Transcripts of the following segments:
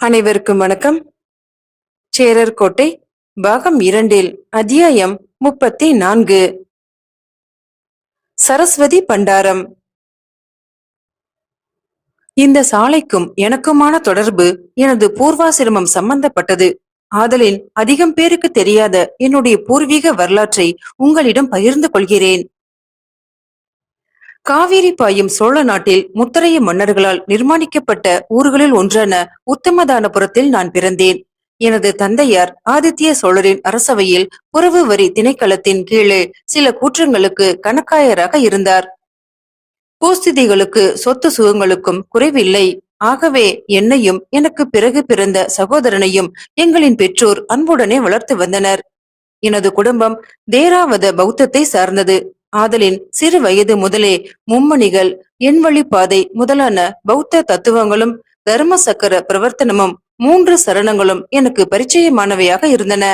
அனைவருக்கும் வணக்கம். சேரர் கோட்டை பாகம் இரண்டில் அத்தியாயம் முப்பத்தி நான்கு சரஸ்வதி பண்டாரம். இந்த சாலைக்கும் எனக்குமான தொடர்பு எனது பூர்வாசிரமம் சம்பந்தப்பட்டது. ஆதலின் அதிகம் பேருக்கு தெரியாத என்னுடைய பூர்வீக வரலாற்றை உங்களிடம் பகிர்ந்து கொள்கிறேன். காவிரி பாயும் சோழ நாட்டில் முத்தரைய மன்னர்களால் நிர்மாணிக்கப்பட்ட ஊர்களில் ஒன்றான உத்தமதானபுரத்தில் நான் பிறந்தேன். எனது தந்தையார் ஆதித்ய சோழரின் அரசவையில் புறவு வரி திணைக்களத்தின் கீழே சில கூற்றங்களுக்கு கணக்காயராக இருந்தார். பூஸ்திதிகளுக்கு சொத்து சுகங்களுக்கும் குறைவில்லை. ஆகவே என்னையும் எனக்கு பிறகு பிறந்த சகோதரனையும் எங்களின் பெற்றோர் அன்புடனே வளர்த்து வந்தனர். எனது குடும்பம் தேராவத பௌத்தத்தை சார்ந்தது. ஆதலின் சிறு வயது முதலே மும்மணிகள் எண்வழி பாதை முதலான பௌத்த தத்துவங்களும் தர்ம சக்கர பிரவர்த்தனமும் மூன்று சரணங்களும் எனக்கு பரிச்சயமானவையாக இருந்தன.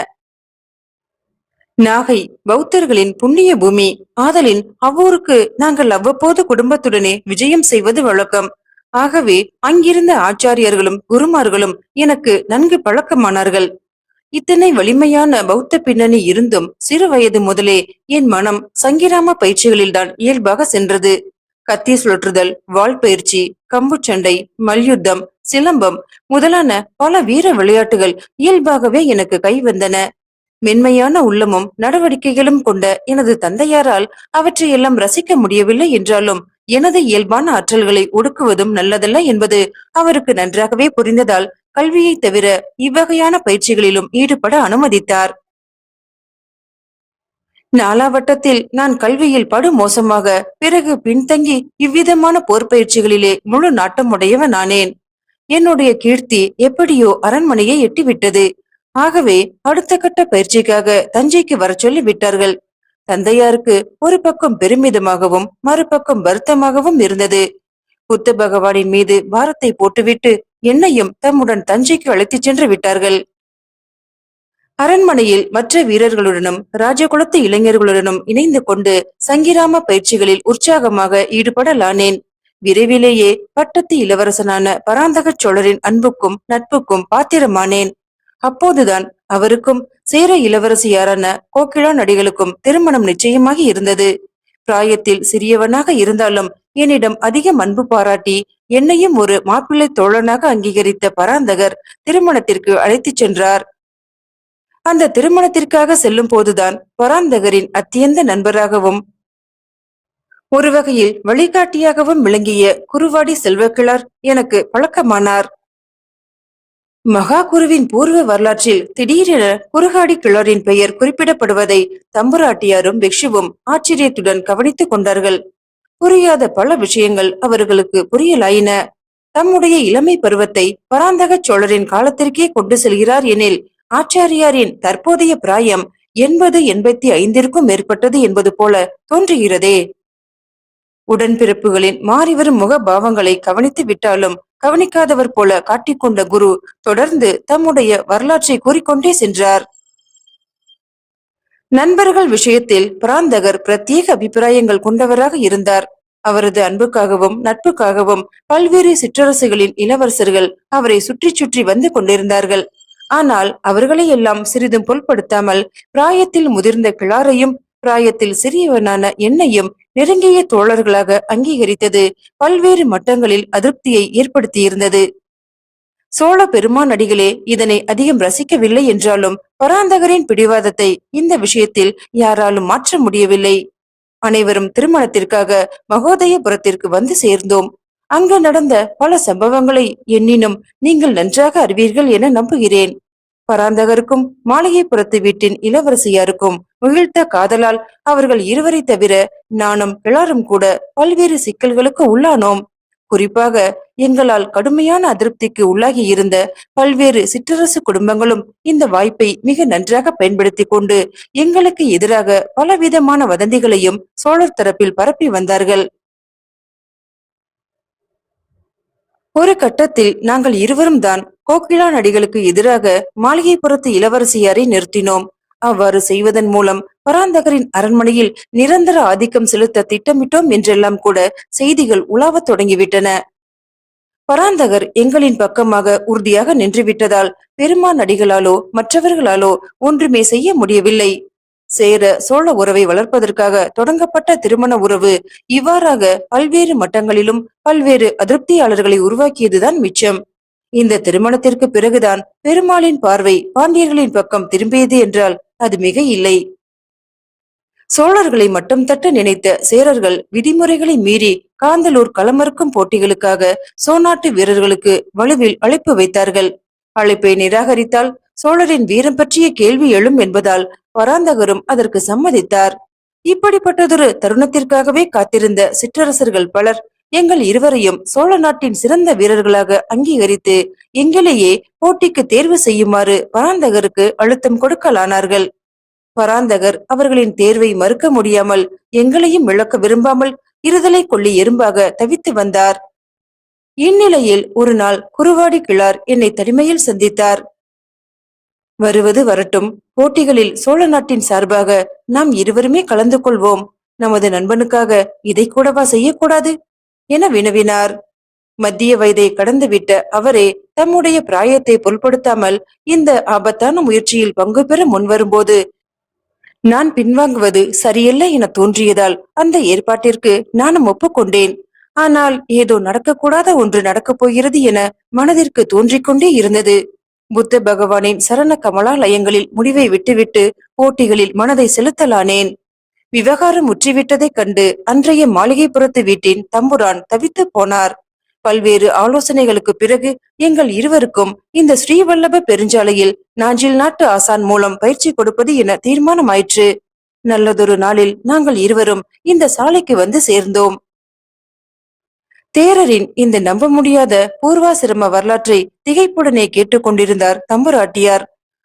நாகை பௌத்தர்களின் புண்ணிய பூமி ஆதலின் அவ்வூருக்கு நாங்கள் அவ்வப்போது குடும்பத்துடனே விஜயம் செய்வது வழக்கம். ஆகவே அங்கிருந்த ஆச்சாரியர்களும் குருமார்களும் எனக்கு நன்கு பழக்கமானார்கள். இத்தனை வலிமையான பௌத்த பின்னணி இருந்தும் சிறு வயது முதலே என் மனம் சங்கிராம பயிற்சிகளில்தான் இயல்பாக சென்றது. கத்தி சுழற்றுதல் வால் பயிற்சி கம்புச்சண்டை மல்யுத்தம் சிலம்பம் முதலான பல வீர விளையாட்டுகள் இயல்பாகவே எனக்கு கைவந்தன மென்மையான உள்ளமும் நடவடிக்கைகளும் கொண்ட எனது தந்தையாரால் அவற்றையெல்லாம் ரசிக்க முடியவில்லை என்றாலும் எனது இயல்பான ஆற்றல்களை ஒடுக்குவதும் நல்லதல்ல என்பது அவருக்கு நன்றாகவே புரிந்ததால் கல்வியை தவிர இவ்வகையான பயிற்சிகளிலும் ஈடுபட அனுமதித்தார். நாலாவட்டத்தில் நான் கல்வியில் படு மோசமாக பிறகு பின்தங்கி இவ்விதமான போர் பயிற்சிகளிலே முழு நாட்டமுடையவன் ஆனேன் என்னுடைய கீர்த்தி எப்படியோ அரண்மனையை எட்டிவிட்டது. ஆகவே அடுத்த கட்ட பயிற்சிக்காக தஞ்சைக்கு வர சொல்லி விட்டார்கள் தந்தையாருக்கு ஒரு பக்கம் பெருமிதமாகவும் மறுபக்கம் வருத்தமாகவும் இருந்தது. புத்த பகவானின் மீது பாரத்தை போட்டுவிட்டு என்னையும் தம்முடன் தஞ்சைக்கு அழைத்துச் சென்று விட்டார்கள். அரண்மனையில் மற்ற வீரர்களுடனும் ராஜகுலத்து இளைஞர்களுடனும் இணைந்து கொண்டு சங்கிராம பயிற்சிகளில் உற்சாகமாக ஈடுபடலானேன். விரைவிலேயே பட்டத்து இளவரசனான பராந்தக சோழரின் அன்புக்கும் நட்புக்கும் பாத்திரமானேன். அப்போதுதான் அவருக்கும் சேர இளவரசியாரான கோகிலா நடிகளுக்கும் திருமணம் நிச்சயமாகி இருந்தது. பிராயத்தில் சிறியவனாக இருந்தாலும் என்னிடம் அதிக அன்பு பாராட்டி என்னையும் ஒரு மாப்பிள்ளை தோழனாக அங்கீகரித்த பராந்தகர் திருமணத்திற்கு அழைத்துச் சென்றார். அந்த திருமணத்திற்காக செல்லும் போதுதான் பராந்தகரின் அத்தியந்த நண்பராகவும் ஒரு வகையில் வழிகாட்டியாகவும் விளங்கிய குருவாடி செல்வக்கிழார் எனக்கு பழக்கமானார். மகா குருவின் பூர்வ வரலாற்றில் திடீரென குருகாடி கிழாரின் பெயர் குறிப்பிடப்படுவதை தம்புராட்டியாரும் பிக்ஷுவும் ஆச்சரியத்துடன் கவனித்துக் கொண்டார்கள். புரியாத பல விஷயங்கள் அவர்களுக்கு புரியலாயின. தம்முடைய இளமை பருவத்தை பராந்தக சோழரின் காலத்திற்கே கொண்டு செல்கிறார் எனில் ஆச்சாரியாரின் தற்போதைய பிராயம் எண்பது எண்பத்தி ஐந்திற்கும் மேற்பட்டது என்பது போல தோன்றுகிறதே. உடன்பிறப்புகளின் மாறிவரும் முக பாவங்களை கவனித்து விட்டாலும் கவனிக்காதவர் போல காட்டிக்கொண்ட குரு தொடர்ந்து தம்முடைய வரலாற்றை கூறிக்கொண்டே சென்றார். நண்பர்கள் விஷயத்தில் பிராந்தகர் பிரத்யேக அபிப்பிராயங்கள் கொண்டவராக இருந்தார். அவரது அன்புக்காகவும் நட்புக்காகவும் பல்வேறு சிற்றரசுகளின் இளவரசர்கள் அவரை சுற்றி சுற்றி வந்து கொண்டிருந்தார்கள். ஆனால் அவர்களை எல்லாம் சிறிதும் பொருட்படுத்தாமல் பிராயத்தில் முதிர்ந்த கிளாரையும் பிராயத்தில் சிறியவனான என்னையும் நெருங்கிய தோழர்களாக அங்கீகரித்தது பல்வேறு மட்டங்களில் அதிருப்தியை ஏற்படுத்தியிருந்தது. சோழ பெருமான் அடிகளே இதனை அதிகம் ரசிக்கவில்லை என்றாலும் பராந்தகரின் பிடிவாதத்தை இந்த விஷயத்தில் யாராலும் மாற்ற முடியவில்லை. அனைவரும் திருமணத்திற்காக மகோதயபுரத்திற்கு வந்து சேர்ந்தோம். அங்கு நடந்த பல சம்பவங்களை எண்ணினும் நீங்கள் நன்றாக அறிவீர்கள் என நம்புகிறேன். பராந்தகருக்கும் மாளிகைப்புறத்து வீட்டின் இளவரசியாருக்கும் மகிழ்த்த காதலால் அவர்கள் இருவரை தவிர நானும் எல்லாரும் கூட பல்வேறு சிக்கல்களுக்கு உள்ளானோம். குறிப்பாக எங்களால் கடுமையான அதிருப்திக்கு உள்ளாகி இருந்த பல்வேறு சிற்றரசு குடும்பங்களும் இந்த வாய்ப்பை மிக நன்றாக பயன்படுத்தி கொண்டு எங்களுக்கு எதிராக பலவிதமான வதந்திகளையும் சோழர் தரப்பில் பரப்பி வந்தார்கள். ஒரு கட்டத்தில் நாங்கள் இருவரும் தான் கோகிலா நடிகளுக்கு எதிராக மாளிகைப்புறத்து இளவரசியாரை நிறுத்தினோம். அவ்வாறு செய்வதன் மூலம் பராந்தகரின் அரண்மனையில் நிரந்தர ஆதிக்கம் செலுத்த திட்டமிட்டோம் என்றெல்லாம் கூட செய்திகள் உலாவத் தொடங்கிவிட்டன. பராந்தகர் எங்களின் பக்கமாக உறுதியாக நின்றுவிட்டதால் பெருமான் அடிகளாலோ மற்றவர்களாலோ ஒன்றுமே செய்ய முடியவில்லை. சேர சோழ உறவை வளர்ப்பதற்காக தொடங்கப்பட்ட திருமண உறவு இவ்வாறாக பல்வேறு மட்டங்களிலும் பல்வேறு அதிருப்தியாளர்களை உருவாக்கியதுதான் மிச்சம். இந்த திருமணத்திற்கு பிறகுதான் பெருமாளின் பார்வை பாண்டியர்களின் பக்கம் திரும்பியது என்றால் அது மிக இல்லை சோழர்களை மட்டும் தட்ட நினைத்த சேரர்கள் விதிமுறைகளை மீறி காந்தலூர் களமறுக்கும் போட்டிகளுக்காக சோநாட்டு வீரர்களுக்கு வலுவில் அழைப்பு வைத்தார்கள். அழைப்பை நிராகரித்தால் சோழரின் வீரம் பற்றிய கேள்வி எழும் என்பதால் பராந்தகரும் அதற்கு சம்மதித்தார். இப்படிப்பட்டதொரு தருணத்திற்காகவே காத்திருந்த சிற்றரசர்கள் பலர் எங்கள் இருவரையும் சோழ நாட்டின் சிறந்த வீரர்களாக அங்கீகரித்து எங்களையே போட்டிக்கு தேர்வு செய்யுமாறு பராந்தகருக்கு அழுத்தம் கொடுக்கலானார்கள். பராந்தகர் அவர்களின் தேர்வை மறுக்க முடியாமல் எங்களையும் இழக்க விரும்பாமல் இருதலை கொள்ளி எறும்பாக தவித்து வந்தார். இந்நிலையில் ஒரு நாள் குருவாடி கிழார் என்னை தனிமையில் சந்தித்தார். வருவது வரட்டும். போட்டிகளில் சோழ நாட்டின் சார்பாக நாம் இருவருமே கலந்து கொள்வோம். நமது நண்பனுக்காக இதை கூடவா செய்யக்கூடாது? என வினவினார். மத்திய வயதை கடந்துவிட்ட அவரே தம்முடைய பிராயத்தை பொருட்படுத்தாமல் இந்த ஆபத்தான முயற்சியில் பங்கு பெற முன்வரும்போது நான் பின்வாங்குவது சரியல்ல என தோன்றியதால் அந்த ஏற்பாட்டிற்கு நானும் ஒப்புக்கொண்டேன். ஆனால் ஏதோ நடக்கக்கூடாத ஒன்று நடக்கப் போகிறது என மனதிற்கு தோன்றிக்கொண்டே இருந்தது. புத்த பகவானின் சரண கமலாலயங்களில் முடிவை விட்டுவிட்டு போட்டிகளில் மனதை செலுத்தலானேன். விவகாரம் முற்றிவிட்டதைக் கண்டு அன்றைய மாளிகைப்புறத்து வீட்டின் தம்புரான் தவித்து போனார். பல்வேறு ஆலோசனைகளுக்கு பிறகு எங்கள் இருவருக்கும் இந்த ஸ்ரீவல்லப பெருஞ்சாலையில் நாஞ்சில் நாட்டு ஆசான் மூலம் பயிற்சி கொடுப்பது என தீர்மானமாயிற்று. நல்லதொரு நாளில் நாங்கள் இருவரும் இந்த சாலைக்கு வந்து சேர்ந்தோம். தேரரின் இந்த நம்ப முடியாத பூர்வாசிரம வரலாற்றை திகைப்புடனே கேட்டுக்கொண்டிருந்தார் தம்புராட்டியார்.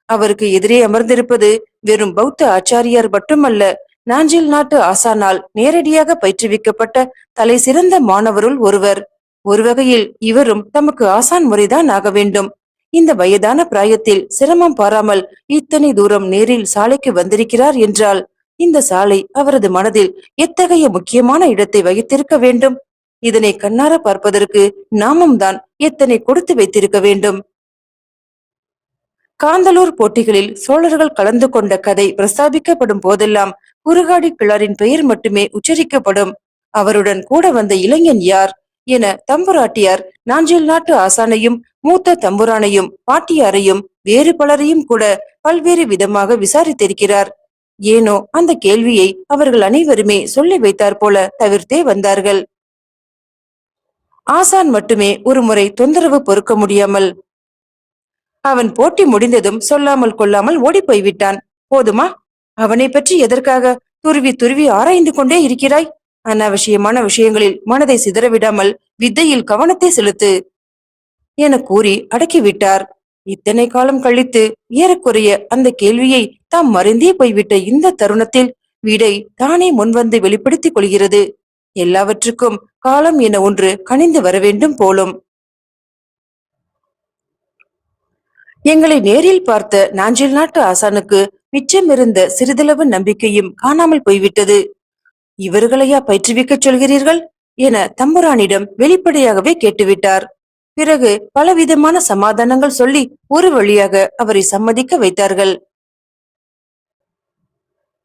அவருக்கு எதிரே அமர்ந்திருப்பது வெறும் பௌத்த ஆச்சாரியார் மட்டுமல்ல நாஞ்சில் நாட்டு ஆசானால் நேரடியாக பயிற்றுவிக்கப்பட்ட தலை சிறந்த மாணவருள் ஒருவர். ஒரு வகையில் இவரும் தமக்கு ஆசான் முறைதான் ஆக வேண்டும். இந்த வயதான பிராயத்தில் சிரமம் பாராமல் இத்தனை தூரம் நேரில் சாலைக்கு வந்திருக்கிறார் என்றால் இந்த சாலை அவரது மனதில் எத்தகைய முக்கியமான இடத்தை வகித்திருக்க வேண்டும்? இதனை கண்ணார பார்ப்பதற்கு நாமும் தான் எத்தனை கொடுத்து வைத்திருக்க வேண்டும்? காந்தலூர் போட்டிகளில் சோழர்கள் கலந்து கொண்ட கதை பிரஸ்தாபிக்கப்படும் போதெல்லாம் குறுகாடி கிளரின் பெயர் மட்டுமே உச்சரிக்கப்படும். அவருடன் கூட வந்த இளைஞன் யார்? என தம்புராட்டியார் நாஞ்சில் நாட்டு ஆசானையும் மூத்த தம்புரானையும் பாட்டியாரையும் வேறு பலரையும் கூட பல்வேறு விதமாக விசாரித்திருக்கிறார். ஏனோ அந்த கேள்வியை அவர்கள் அனைவருமே சொல்லி வைத்தார் போல தவிர்த்தே வந்தார்கள். ஆசான் மட்டுமே ஒரு முறை தொந்தரவு பொறுக்க முடியாமல் அவன் போட்டி முடிந்ததும் சொல்லாமல் கொள்ளாமல் ஓடி போய்விட்டான். போதுமா? அவனை பற்றி எதற்காக துருவி துருவி ஆராய்ந்து கொண்டே இருக்கிறாய்? அனாவசியமான விஷயங்களில் மனதை சிதறவிடாமல் வித்தையில் கவனத்தை செலுத்து என கூறி அடக்கிவிட்டார். இத்தனை காலம் கழித்து ஏறக்குறைய அந்த கேள்வியை தாம் மறைந்தே போய்விட்ட இந்த தருணத்தில் விடை தானே முன்வந்து வெளிப்படுத்திக் கொள்கிறது. எல்லாவற்றுக்கும் காலம் என ஒன்று கனிந்து வர வேண்டும் போலும். எங்களை நேரில் பார்த்த நாஞ்சில் நாட்டு ஆசானுக்கு மிச்சமிருந்த சிறிதளவு நம்பிக்கையும் காணாமல் போய்விட்டது. இவர்களையா பயிற்றுவிக்கச் சொல்கிறீர்கள்? என தம்புரானிடம் வெளிப்படையாகவே கேட்டுவிட்டார். பிறகு பலவிதமான சமாதானங்கள் சொல்லி ஒரு வழியாக அவரை சம்மதிக்க வைத்தார்கள்.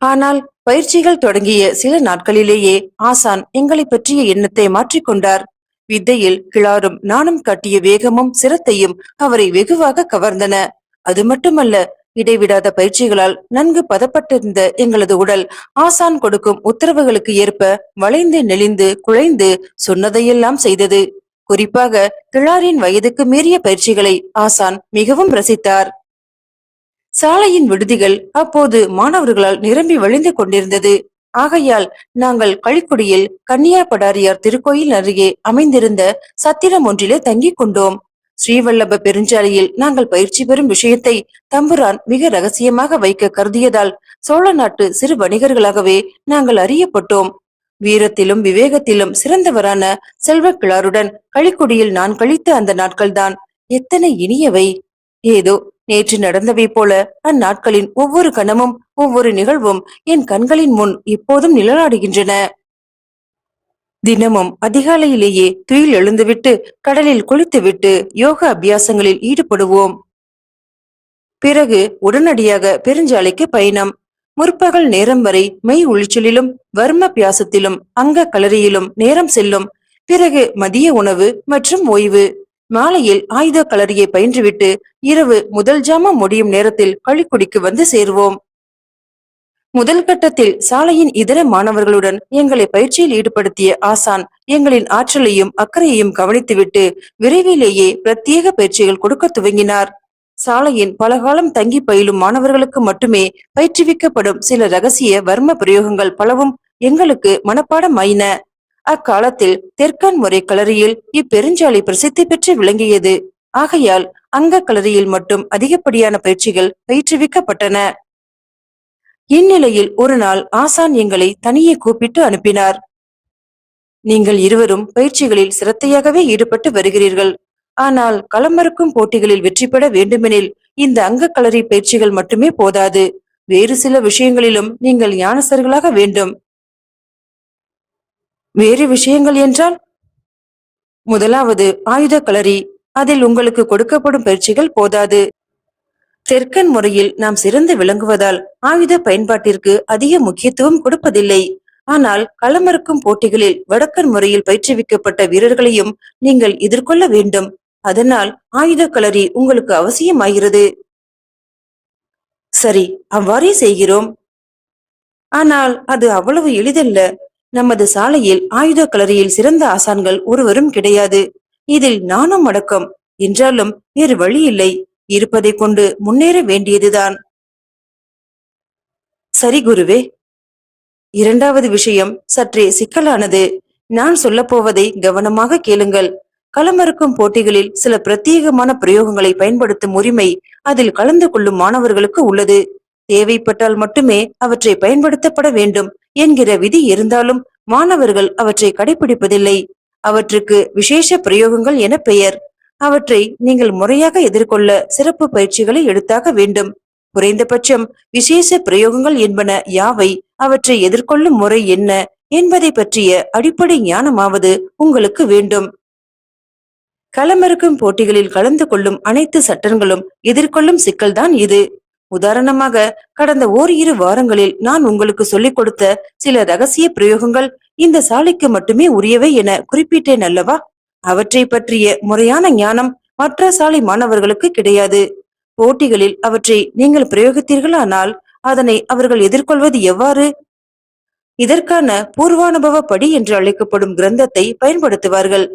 ஆனால் பயிற்சிகள் தொடங்கிய சில நாட்களிலேயே ஆசான் எங்களை பற்றிய எண்ணத்தை மாற்றிக்கொண்டார் வித்தையில் கிளாரும் நாணம் காட்டிய வேகமும் சிரத்தையும் அவரை வெகுவாக கவர்ந்தன. அது மட்டுமல்ல இடைவிடாத பயிற்சிகளால் நன்கு பதப்பட்டிருந்த எங்களது உடல் ஆசான் கொடுக்கும் உத்தரவுகளுக்கு ஏற்ப வளைந்து நெளிந்து குழைந்து சொன்னதையெல்லாம் செய்தது. குறிப்பாக கிழாரின் வயதுக்கு மீறிய பயிற்சிகளை ஆசான் மிகவும் ரசித்தார். சாலையின் விடுதிகள் அப்போது மாணவர்களால் நிரம்பி வழிந்து கொண்டிருந்தது. ஆகையால் நாங்கள் கழிக்குடியில் கன்னியா படாரியார் திருக்கோயில் அருகே அமைந்திருந்த சத்திரம் ஒன்றிலே தங்கிக் கொண்டோம். ஸ்ரீவல்லப பெருஞ்சாலையில் நாங்கள் பயிற்சி பெறும் விஷயத்தை தம்புரான் மிக ரகசியமாக வைக்க கருதியதால் சோழ நாட்டு சிறு வணிகர்களாகவே நாங்கள் அறியப்பட்டோம். வீரத்திலும் விவேகத்திலும் சிறந்தவரான செல்வக்கிழாருடன் களிக்குடியில் நான் கழித்த அந்த நாட்கள்தான் எத்தனை இனியவை. ஏதோ நேற்று நடந்தவை போல அந்நாட்களின் ஒவ்வொரு கணமும் ஒவ்வொரு நிகழ்வும் என் கண்களின் முன் இப்போதும் நிழலாடுகின்றன. தினமும் அதிகாலையிலேயே துயில் எழுந்துவிட்டு கடலில் குளித்துவிட்டு யோகா அபியாசங்களில் ஈடுபடுவோம். பிறகு உடனடியாக பெருஞ்சாலைக்கு பயணம். முற்பகல் நேரம் வரை மெய் உளிச்சலிலும் வர்ம பியாசத்திலும் அங்க களரியிலும் நேரம் செல்லும். பிறகு மதிய உணவு மற்றும் ஓய்வு. மாலையில் ஆயுத களரியை பயின்றுவிட்டு இரவு முதல் ஜாமம் முடியும் நேரத்தில் களிக்குடிக்கு வந்து சேர்வோம். முதல் கட்டத்தில் சாலையின் இதர மாணவர்களுடன் எங்களை பயிற்சியில் ஈடுபடுத்திய ஆசான் எங்களின் ஆற்றலையும் அக்கறையையும் கவனித்துவிட்டு விரைவிலேயே பிரத்யேக பயிற்சிகள் கொடுக்க துவங்கினார். சாலையின் பலகாலம் தங்கி பயிலும் மாணவர்களுக்கு மட்டுமே பயிற்றுவிக்கப்படும் சில ரகசிய வர்ம பிரயோகங்கள் பலவும் எங்களுக்கு மனப்பாடமாயின அக்காலத்தில் தெற்கான் முறை களரியில் இப்பெருஞ்சாலை பிரசித்தி பெற்று விளங்கியது. ஆகையால் அங்க களரியில் மட்டும் அதிகப்படியான பயிற்சிகள் பயிற்றுவிக்கப்பட்டன. இந்நிலையில் ஒரு நாள் ஆசான் எங்களை தனியே கூப்பிட்டு அனுப்பினார். நீங்கள் இருவரும் பயிற்சிகளில் சிரத்தையாகவே ஈடுபட்டு வருகிறீர்கள். ஆனால் களமறுக்கும் போட்டிகளில் வெற்றி பெற வேண்டுமெனில் இந்த அங்க களரி பயிற்சிகள் மட்டுமே போதாது. வேறு சில விஷயங்களிலும் நீங்கள் ஞானசர்களாக வேண்டும். வேறு விஷயங்கள் என்றால்? முதலாவது ஆயுத களரி. அதில் உங்களுக்கு கொடுக்கப்படும் பயிற்சிகள் போதாது. தெற்கன் முறையில் நாம் சிறந்து விளங்குவதால் ஆயுத பயன்பாட்டிற்கு அதிக முக்கியத்துவம் கொடுப்பதில்லை. ஆனால் களமறுக்கும் போட்டிகளில் வடக்கன் முறையில் பயிற்றுவிக்கப்பட்ட வீரர்களையும் நீங்கள் எதிர்கொள்ள வேண்டும். அதனால் ஆயுத களரி உங்களுக்கு அவசியமாகிறது. சரி அவ்வாறே செய்கிறோம். ஆனால் அது அவ்வளவு எளிதல்ல. நமது சாலையில் ஆயுத களரியில் சிறந்த ஆசான்கள் ஒருவரும் கிடையாது. இதில் நானும் அடக்கம். என்றாலும் வேறு வழி இல்லை. இருப்பதை கொண்டு முன்னேற வேண்டியதுதான். சரி குருவே இரண்டாவது விஷயம் சற்றே சிக்கலானது. நான் சொல்ல போவதை கவனமாக கேளுங்கள். களமறுக்கும் போட்டிகளில் சில பிரத்யேகமான பிரயோகங்களை பயன்படுத்தும் உரிமை அதில் கலந்து கொள்ளும் மாணவர்களுக்கு உள்ளது. தேவைப்பட்டால் மட்டுமே அவற்றை பயன்படுத்தப்பட வேண்டும் என்கிற விதி இருந்தாலும் மாணவர்கள் அவற்றை கடைபிடிப்பதில்லை அவற்றுக்கு விசேஷ பிரயோகங்கள் என பெயர். அவற்றை நீங்கள் முறையாக எதிர்கொள்ள சிறப்பு பயிற்சிகளை எடுத்தாக வேண்டும். குறைந்தபட்சம் விசேஷ பிரயோகங்கள் என்பன யாவை அவற்றை எதிர்கொள்ளும் முறை என்ன என்பதை பற்றிய அடிப்படை ஞானமாவது உங்களுக்கு வேண்டும். களமிறக்கும் போட்டிகளில் கலந்து கொள்ளும் அனைத்து சட்டங்களும் எதிர்கொள்ளும் சிக்கல்தான் இது. உதாரணமாக கடந்த ஓரிரு வாரங்களில் நான் உங்களுக்கு சொல்லிக் கொடுத்த சில ரகசிய பிரயோகங்கள் இந்த சாலைக்கு மட்டுமே உரியவை என குறிப்பிட்டேன் அல்லவா? அவற்றை பற்றிய முறையான ஞானம் மற்ற சாலை மாணவர்களுக்கு கிடையாது. போட்டிகளில் அவற்றை நீங்கள் பிரயோகித்தீர்களானால் அதனை அவர்கள் எதிர்கொள்வது எவ்வாறு? இதற்கான பூர்வானுபவ படி என்று அழைக்கப்படும் கிரந்தத்தை பயன்படுத்துவார்கள்.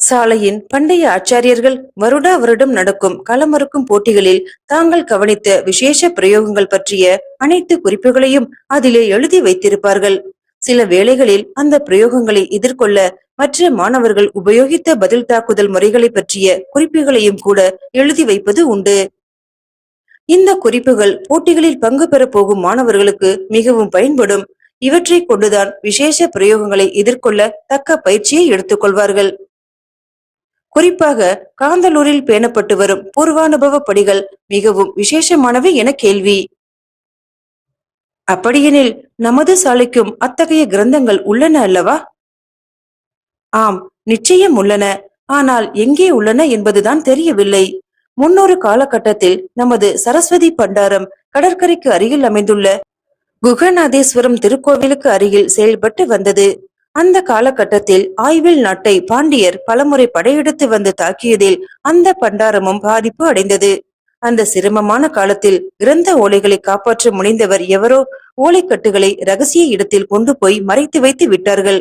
சாலையின் பண்டைய ஆச்சாரியர்கள் வருடா வருடம் நடக்கும் களமறுக்கும் போட்டிகளில் தாங்கள் கவனித்த விசேஷ பிரயோகங்கள் பற்றிய அனைத்து குறிப்புகளையும் அதிலே எழுதி வைத்திருப்பார்கள். சில வேளைகளில் அந்த பிரயோகங்களை எதிர்கொள்ள மற்ற மாணவர்கள் உபயோகித்த பதில் தாக்குதல் முறைகளை பற்றிய குறிப்புகளையும் கூட எழுதி வைப்பது உண்டு. இந்த குறிப்புகள் போட்டிகளில் பங்கு பெற போகும் மாணவர்களுக்கு மிகவும் பயன்படும். இவற்றை கொண்டுதான் விசேஷ பிரயோகங்களை எதிர்கொள்ள தக்க பயிற்சியை எடுத்துக்கொள்வார்கள் குறிப்பாக காந்தலூரில் பேணப்பட்டு வரும் பூர்வானுபவ படிகள் மிகவும் விசேஷமானவை என கேள்வி. அப்படியெனில் நமது சாலைக்கும் அத்தகைய கிரந்தங்கள் உள்ளன அல்லவா? ஆம் நிச்சயம் உள்ளன. ஆனால் எங்கே உள்ளன என்பதுதான் தெரியவில்லை. முன்னொரு காலகட்டத்தில் நமது சரஸ்வதி பண்டாரம் கடற்கரைக்கு அருகில் அமைந்துள்ள குகநாதேஸ்வரம் திருக்கோவிலுக்கு அருகில் செயல்பட்டு வந்தது. அந்த காலகட்டத்தில் ஆய்வில் நாட்டை பாண்டியர் பலமுறை படையெடுத்து வந்து தாக்கியதில் அந்த பண்டாரமும் பாதிப்பு அடைந்தது. அந்த சிரமமான காலத்தில் கிரந்த ஓலைகளை காப்பாற்ற முனைந்தவர் எவரோ ஓலைக்கட்டுகளை ரகசிய இடத்தில் கொண்டு போய் மறைத்து வைத்து விட்டார்கள்.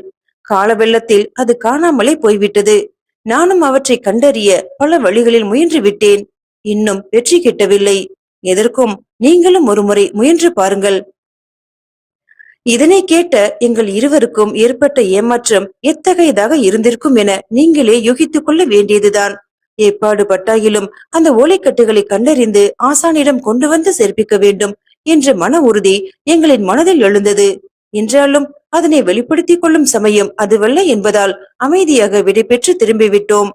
கால வெள்ளத்தில் அது காணாமலே போய்விட்டது. நானும் அவற்றை கண்டறிய பல வழிகளில் முயன்று விட்டேன். இன்னும் வெற்றி கிட்டவில்லை. எதற்கும் நீங்களும் ஒருமுறை முயன்று பாருங்கள். இதனை கேட்ட எங்கள் இருவருக்கும் ஏற்பட்ட ஏமாற்றம் எத்தகையதாக இருந்திருக்கும் என நீங்களே யூகித்துக் கொள்ள வேண்டியதுதான். ஏற்பாடு பட்டாயிலும் அந்த ஓலைக்கட்டுகளை கண்டறிந்து ஆசானிடம் கொண்டு வந்து சேர்ப்பிக்க வேண்டும் என்ற மன உறுதி எங்களின் மனதில் எழுந்தது. என்றாலும் அதனை வெளிப்படுத்திக் கொள்ளும் சமயம் அதுவல்ல என்பதால் அமைதியாக விடைபெற்று திரும்பிவிட்டோம்.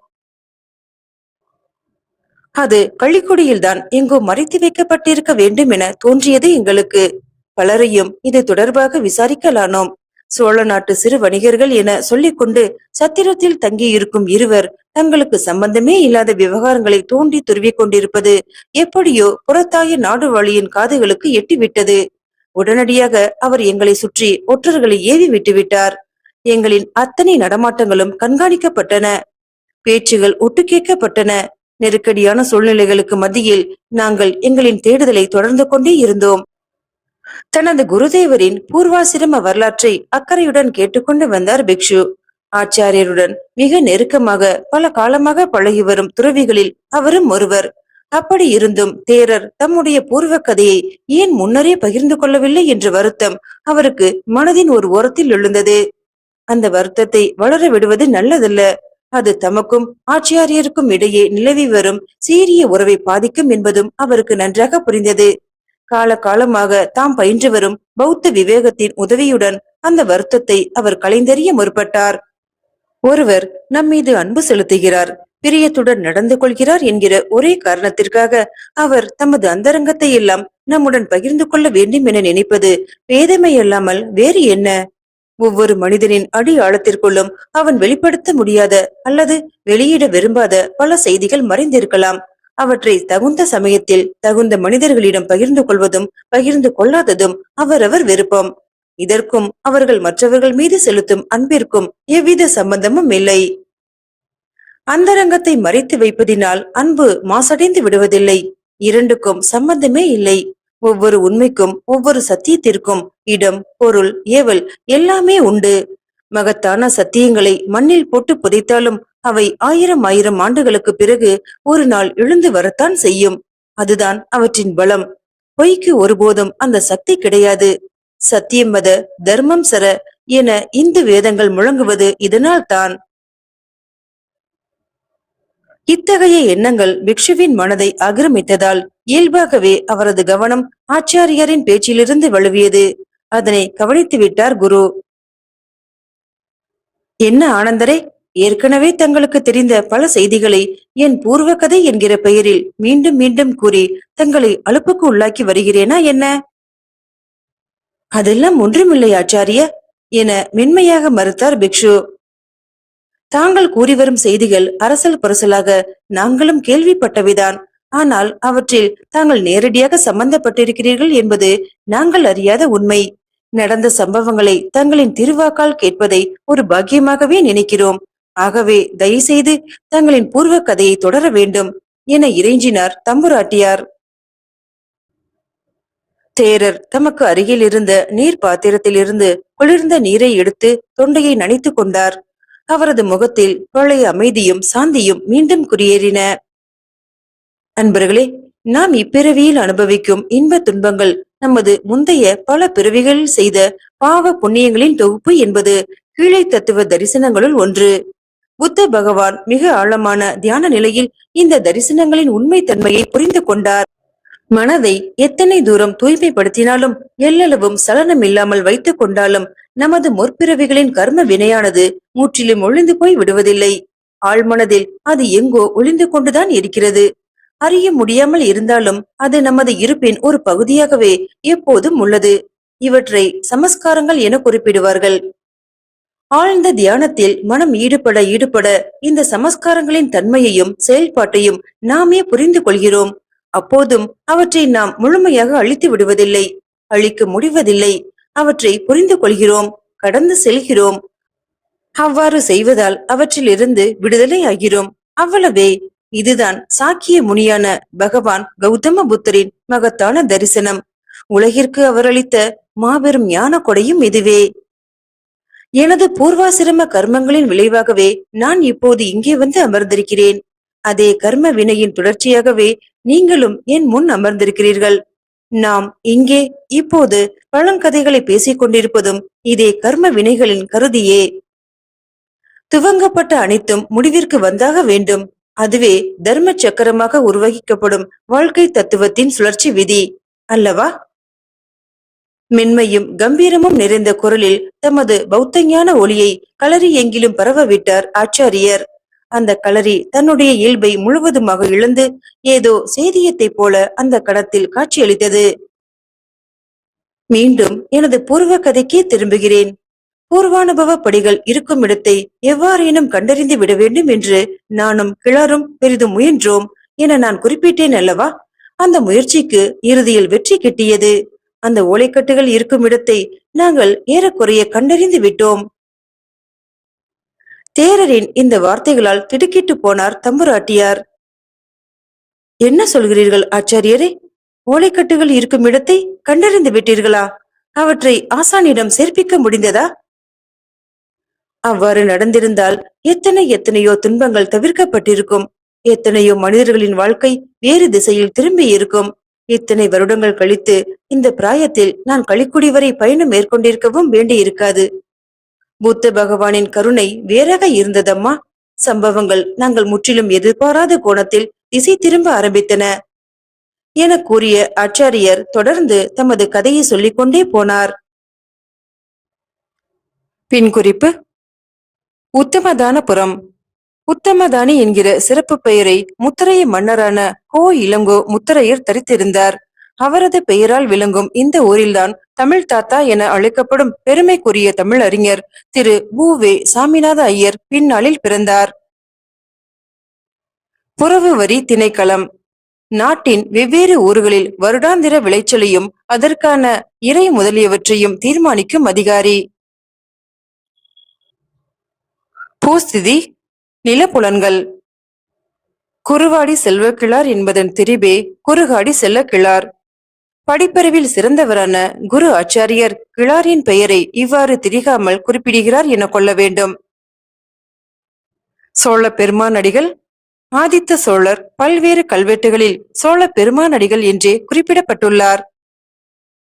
அது கள்ளிக்குடியில்தான் எங்கோ மறைத்து வைக்கப்பட்டிருக்க வேண்டும் என தோன்றியது எங்களுக்கு. பலரையும் இது தொடர்பாக விசாரிக்கலானோம். சோழ நாட்டு சிறு வணிகர்கள் என சொல்லிக்கொண்டு சத்திரத்தில் தங்கியிருக்கும் இருவர் தங்களுக்கு சம்பந்தமே இல்லாத விவகாரங்களை தோண்டி துருவிக் கொண்டிருப்பது எப்படியோ புறத்தாய நாடு வழியின் காதுகளுக்கு எட்டிவிட்டது. உடனடியாக அவர் எங்களை சுற்றி ஒற்றர்களை ஏவி விட்டுவிட்டார். எங்களின் அத்தனை நடமாட்டங்களும் கண்காணிக்கப்பட்டன. பேச்சுகள் ஒட்டு கேட்கப்பட்டன நெருக்கடியான சூழ்நிலைகளுக்கு மத்தியில் நாங்கள் எங்களின் தேடுதலை தொடர்ந்து கொண்டே இருந்தோம். தனது குருதேவரின் பூர்வாசிரம வரலாற்றை அக்கறையுடன் கேட்டுக்கொண்டு வந்தார் பிக்ஷு. ஆச்சாரியருடன் மிக நெருக்கமாக பல காலமாக பழகி வரும் துறவிகளில் அவரும் ஒருவர். அப்படி இருந்தும் தேரர் தம்முடைய பூர்வ கதையை ஏன் முன்னரே பகிர்ந்து கொள்ளவில்லை என்ற வருத்தம் அவருக்கு மனதின் ஒரு ஓரத்தில் எழுந்தது. அந்த வருத்தத்தை வளர விடுவது நல்லதல்ல. அது தமக்கும் ஆச்சாரியருக்கும் இடையே நிலவி வரும் சீரிய உறவை பாதிக்கும் என்பதும் அவருக்கு நன்றாக புரிந்தது. கால காலமாக தாம் பயின்று வரும் பௌத்த விவேகத்தின் உதவியுடன் அந்த வருத்தத்தை அவர் கலைந்தறிய முற்பட்டார். ஒருவர் நம்மீது அன்பு செலுத்துகிறார். பிரியத்துடன் நடந்து கொள்கிறார் என்கிற ஒரே காரணத்திற்காக அவர் தமது அந்தரங்கத்தை எல்லாம் நம்முடன் பகிர்ந்து கொள்ள வேண்டும் என நினைப்பது பேதமை அல்லாமல் வேறு என்ன? ஒவ்வொரு மனிதனின் அடி ஆழத்திற்குள்ளும் அவன் வெளிப்படுத்த முடியாத அல்லது வெளியிட விரும்பாத பல செய்திகள் மறைந்திருக்கலாம். அவற்றை தகுந்த சமயத்தில் தகுந்த மனிதர்களிடம் பகிர்ந்து கொள்வதும் பகிர்ந்து கொள்ளாததும் அவரவர் விருப்பம். இதற்கும் அவர்கள் மற்றவர்கள் மீது செலுத்தும் அன்பிற்கும் எவ்வித சம்பந்தமும் இல்லை. அந்தரங்கத்தை மறைத்து வைப்பதினால் அன்பு மாசடைந்து விடுவதில்லை. இரண்டுக்கும் சம்பந்தமே இல்லை. ஒவ்வொரு உண்மைக்கும் ஒவ்வொரு சத்தியத்திற்கும் இடம் பொருள் ஏவல் எல்லாமே உண்டு. மகத்தான சத்தியங்களை மண்ணில் போட்டு புதைத்தாலும் அவை ஆயிரம் ஆயிரம் ஆண்டுகளுக்கு பிறகு ஒரு நாள் எழுந்து வரத்தான் செய்யும். அதுதான் அவற்றின் பலம். பொய்க்கு ஒருபோதும் அந்த சக்தி கிடையாது. சத்தியம் மத தர்மம் சர என இந்து வேதங்கள் முழங்குவது இதனால் தான். இத்தகைய எண்ணங்கள் பிக்ஷுவின் மனதை ஆக்கிரமித்ததால் இயல்பாகவே அவரது கவனம் ஆச்சாரியரின் பேச்சிலிருந்து வழுவியது அதனை கவனித்து விட்டார் குரு. என்ன ஆனந்தரே ஏற்கனவே தங்களுக்கு தெரிந்த பல செய்திகளை என் பூர்வ கதை என்கிற பெயரில் மீண்டும் மீண்டும் கூறி தங்களை அலுப்புக்கு உள்ளாக்கி வருகிறேனா என்ன? அதெல்லாம் ஒன்றுமில்லை ஆச்சாரிய என மென்மையாக மறுத்தார் பிக்ஷு. தாங்கள் கூறி வரும் செய்திகள் அரசல் புரசலாக நாங்களும் கேள்விப்பட்டவைதான். ஆனால் அவற்றில் தாங்கள் நேரடியாக சம்பந்தப்பட்டிருக்கிறீர்கள் என்பது நாங்கள் அறியாத உண்மை. நடந்த சம்பவங்களை தங்களின் திருவாக்கால் கேட்பதை ஒரு பாக்கியமாகவே நினைக்கிறோம். ஆகவே தயவுசெய்து தங்களின் பூர்வ கதையை தொடர வேண்டும் என இறைஞ்சினார் தம்புராட்டியார். தேரர் தமக்கு அருகில் இருந்த நீர் பாத்திரத்திலிருந்து குளிர்ந்த நீரை எடுத்து தொண்டையை நனைத்துக் கொண்டார். அவரது முகத்தில் பழைய அமைதியும் சாந்தியும் மீண்டும் குடியேறின. அன்பர்களே நாம் இப்பிறவியில் அனுபவிக்கும் இன்ப துன்பங்கள் நமது முந்தைய பல பிறவிகளில் செய்த பாவ புண்ணியங்களின் தொகுப்பு என்பது கீழே தத்துவ தரிசனங்களுள் ஒன்று. புத்த பகவான் மிக ஆழமான தியான நிலையில் இந்த தரிசனங்களின் உண்மை தன்மையை புரிந்து கொண்டார். மனதை எத்தனை தூரம் தூய்மைப்படுத்தினாலும் எல்லளவும் சலனம் இல்லாமல் வைத்துக் கொண்டாலும் நமது முற்பிறவிகளின் கர்ம வினையானது முற்றிலும் ஒளிந்து போய் விடுவதில்லை. ஆழ்மனதில் அது எங்கோ ஒளிந்து கொண்டுதான் இருக்கிறது. அறிய முடியாமல் இருந்தாலும் அது நமது இருப்பின் ஒரு பகுதியாகவே எப்போதும் உள்ளது. இவற்றை சமஸ்காரங்கள் என குறிப்பிடுவார்கள். ஆழ்ந்த தியானத்தில் மனம் ஈடுபட ஈடுபட இந்த சமஸ்காரங்களின் தன்மையையும் செயல்பாட்டையும் நாமே புரிந்து கொள்கிறோம். அப்போதும் அவற்றை நாம் முழுமையாக அழித்து விடுவதில்லை அழிக்க முடிவதில்லை. அவற்றை புரிந்து கொள்கிறோம் கடந்து செல்கிறோம். அவ்வாறு செய்வதால் அவற்றிலிருந்து விடுதலை ஆகிறோம். அவ்வளவே. இதுதான் சாக்கிய முனியான பகவான் கௌதம புத்தரின் மகத்தான தரிசனம். உலகிற்கு அவர் அளித்த மாபெரும் ஞான கொடையும் இதுவே. எனது பூர்வாசிரம கர்மங்களின் விளைவாகவே நான் இப்போது இங்கே வந்து அமர்ந்திருக்கிறேன். அதே கர்ம வினையின் தொடர்ச்சியாகவே நீங்களும் என் முன் அமர்ந்திருக்கிறீர்கள். நாம் இங்கே இப்போது பழங்கதைகளை பேசிக் கொண்டிருப்பதும் இதே கர்ம வினைகளின் கருதியே. துவங்கப்பட்ட அனைத்தும் முடிவிற்கு வந்தாக வேண்டும். அதுவே தர்ம சக்கரமாக உருவகிக்கப்படும் வாழ்க்கை தத்துவத்தின் சுழற்சி விதி அல்லவா? மென்மையும் கம்பீரமும் நிறைந்த குரலில் தமது பௌத்தஞான ஒளியை களறி எங்கிலும் பரவவிட்டார் ஆச்சாரியர். அந்த களரி தன்னுடைய இயல்பை முழுவதுமாக இழந்து ஏதோ சேதியத்தைப் போல அந்த கடத்தில் காட்சியளித்தது. மீண்டும் எனது பூர்வ கதைக்கே திரும்புகிறேன். பூர்வானுபவ படிகள் இருக்கும் இடத்தை எவ்வாறேனும் கண்டறிந்து விட வேண்டும் என்று நானும் கிளாரும் பெரிதும் முயன்றோம் என நான் குறிப்பிட்டேன் அல்லவா? அந்த முயற்சிக்கு இறுதியில் வெற்றி கிட்டியது. அந்த ஓலைக்கட்டுகள் இருக்கும் இடத்தை நாங்கள் ஏறக்குறைய கண்டறிந்து விட்டோம். தேரரின் இந்த வார்த்தைகளால் திடுக்கிட்டு போனார் தம்புராட்டியார். என்ன சொல்கிறீர்கள் ஆச்சாரியரே? ஓலைக்கட்டுகள் இருக்கும் இடத்தை கண்டறிந்து விட்டீர்களா? அவற்றை ஆசானிடம் சேர்ப்பிக்க முடிந்ததா? அவ்வாறு நடந்திருந்தால் எத்தனை எத்தனையோ துன்பங்கள் தவிர்க்கப்பட்டிருக்கும். எத்தனையோ மனிதர்களின் வாழ்க்கை வேறு திசையில் திரும்பி இருக்கும். இத்தனை வருடங்கள் கழித்து இந்த பிராயத்தில் நான் களிக்குடி வரை பயணம் மேற்கொண்டிருக்கவும் வேண்டியிருக்காது. புத்த பகவானின் கருணை வேறாக இருந்ததம்மா? சம்பவங்கள் நாங்கள் முற்றிலும் எதிர்பாராத கோணத்தில் திசை திரும்ப ஆரம்பித்தன. என கூறிய ஆச்சாரியர் தொடர்ந்து தமது கதையை சொல்லிக் கொண்டே போனார். பின் குறிப்பு. உத்தமதானபுரம். உத்தமதானி என்கிற சிறப்பு பெயரை முத்தரைய மன்னரான கோ இளங்கோ முத்தரையர் தரித்திருந்தார். அவரது பெயரால் விளங்கும் இந்த ஊரில்தான் தமிழ் தாத்தா என அழைக்கப்படும் பெருமைக்குரிய தமிழ் அறிஞர் திரு மு வே சாமிநாத ஐயர் பின்னாளில் பிறந்தார். புறவு வரி திணைக்களம். நாட்டின் வெவ்வேறு ஊர்களில் வருடாந்திர விளைச்சலையும் அதற்கான இறை முதலியவற்றையும் தீர்மானிக்கும் அதிகாரி. பூஸ்திதி நிலப்புலன்கள். குறுவாடி செல்வக்கிழார் என்பதன் திரிபே குறுகாடி செல்லக்கிழார். படிப்பறிவில் சிறந்தவரான குரு ஆச்சாரியர் கிளாரின் பெயரை இவ்வாறு திரிகாமல் குறிப்பிடுகிறார் என கொள்ள வேண்டும். சோழ பெருமானடிகள் ஆதித்த சோழர் பல்வேறு கல்வெட்டுகளில் சோழ பெருமானடிகள் என்றே குறிப்பிடப்பட்டுள்ளார்.